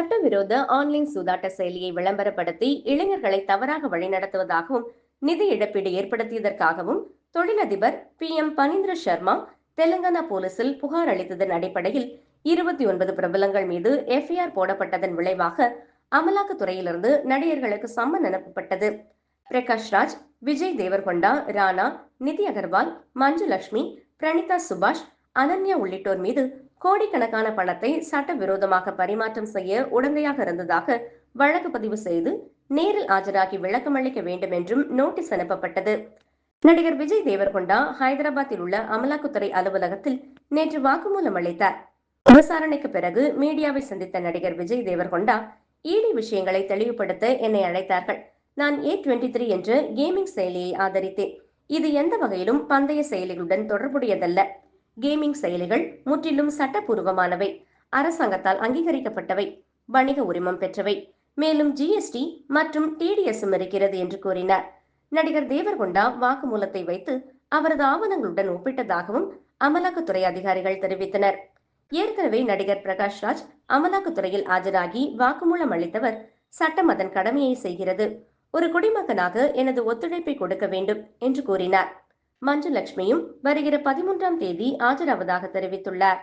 சட்டவிரோத ஆன்லைன் சூதாட்ட செயலியை விளம்பரப்படுத்தி இளைஞர்களை தவறாக வழிநடத்துவதாகவும் நிதி இழப்பீடு ஏற்படுத்தியதற்காகவும் தொழிலதிபர் பி. எம். பனீந்திர சர்மா தெலுங்கானா போலீசில் புகார் அளித்ததன் அடிப்படையில் இருபத்தி ஒன்பது பிரபலங்கள் மீது எஃப்ஐஆர் போடப்பட்டதன் விளைவாக அமலாக்கத்துறையிலிருந்து நடிகர்களுக்கு சம்மன் அனுப்பப்பட்டது. பிரகாஷ் ராஜ் விஜய் தேவர்கொண்டா ராணா நிதி அகர்வால் மஞ்சு லட்சுமி பிரணிதா சுபாஷ் அனன்யா உள்ளிட்டோர் மீது கோடிக்கணக்கான பணத்தை சட்டவிரோதமாக பரிமாற்றம் செய்ய உடந்தையாக இருந்ததாக வழக்கு பதிவு செய்து நேரில் ஆஜராகி விளக்கம் அளிக்க வேண்டும் என்றும் நோட்டீஸ் அனுப்பப்பட்டது. நடிகர் விஜய் தேவர்கொண்டா ஹைதராபாத்தில் உள்ள அமலாக்கத்துறை அலுவலகத்தில் நேற்று வாக்குமூலம் அளித்தார். விசாரணைக்கு பிறகு மீடியாவை சந்தித்த நடிகர் விஜய் தேவர்கொண்டா ஈடி விஷயங்களை தெளிவுபடுத்த என்னை அழைத்தார்கள். நான் ஏ டுவெண்ட்டி த்ரீ என்ற கேமிங் செயலியை ஆதரித்தேன். இது எந்த வகையிலும் பந்தய செயலிகளுடன் தொடர்புடையதல்ல. கேமிங் செயலிகள் முற்றிலும் சட்டப்பூர்வமானவை அரசாங்கத்தால் அங்கீகரிக்கப்பட்டவை. வணிக உரிமம் பெற்றவை. மேலும் ஜிஎஸ்டி மற்றும் டிடிஎஸும் இருக்கிறது என்று கூறினார். நடிகர் தேவர்கொண்டா வாக்குமூலத்தை வைத்து அவரது ஆவணங்களுடன் ஒப்பிட்டதாகவும் அமலாக்கத்துறை அதிகாரிகள் தெரிவித்தனர். ஏற்கனவே நடிகர் பிரகாஷ் ராஜ் அமலாக்கத்துறையில் ஆஜராகி வாக்குமூலம் அளித்தவர் சட்டம் அதன் கடமையை செய்கிறது. ஒரு குடிமகனாக எனது ஒத்துழைப்பை கொடுக்க வேண்டும் என்று கூறினார். மஞ்சுலட்சுமியும் வருகிற பதிமூன்றாம் தேதி ஆஜராவதாக தெரிவித்துள்ளார்.